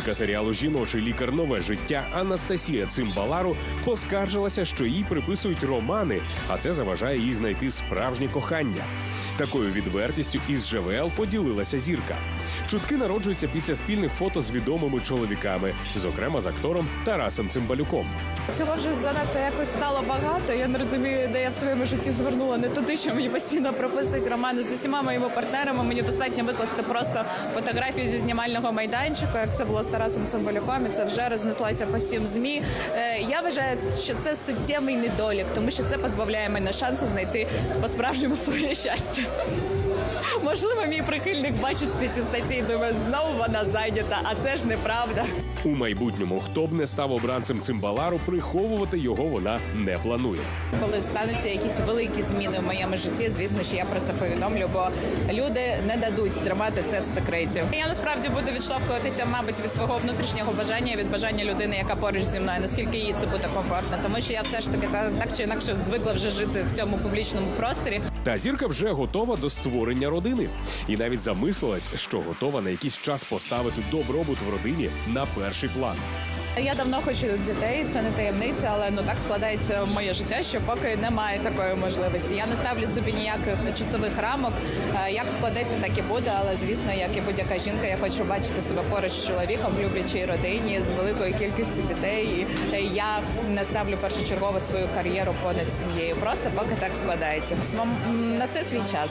Зірка серіалу Жіночий лікар нове життя Анастасія Цимбалару поскаржилася, що їй приписують романи, а це заважає їй знайти справжнє кохання. Такою відвертістю із ЖВЛ поділилася зірка. Чутки народжуються після спільних фото з відомими чоловіками, зокрема з актором Тарасом Цимбалюком. Цього вже занадто якось стало багато. Я не розумію, де я в своєму житті звернула не туди, що мені постійно прописують романи з усіма моїми партнерами. Мені достатньо викласти просто фотографію зі знімального майданчику, як це було з Тарасом Цимбалюком, і це вже рознеслося по всім змі. Е, Я вважаю, що це суттєвий недолік, тому що це позбавляє мене шансу знайти по-справжньому своє щастя. Можливо, мій прихильник бачить всі ці статті і думає, знову вона зайнята, а це ж неправда. У майбутньому, хто б не став обранцем Цимбалару, приховувати його вона не планує. Коли стануться якісь великі зміни в моєму житті, звісно, що я про це повідомлю, бо люди не дадуть тримати це в секреті. Я насправді буду відштовхуватися, мабуть, від свого внутрішнього бажання, від бажання людини, яка поруч зі мною, наскільки їй це буде комфортно, тому що я все ж таки так, так чи інакше звикла вже жити в цьому публічному просторі. Та зірка вже готова до створення родини і навіть замислилась, що готова на якийсь час поставити добробут в родині на перший план. Я давно хочу дітей, це не таємниця, але ну так складається моє життя, що поки немає такої можливості. Я не ставлю собі ніяких часових рамок. Е, Як складеться, так і буде. Але звісно, як і будь-яка жінка, я хочу бачити себе поруч з чоловіком, в люблячій родині з великою кількістю дітей. І е, я не ставлю першочергово свою кар'єру понад сім'єю. Просто поки так складається. На все свій час.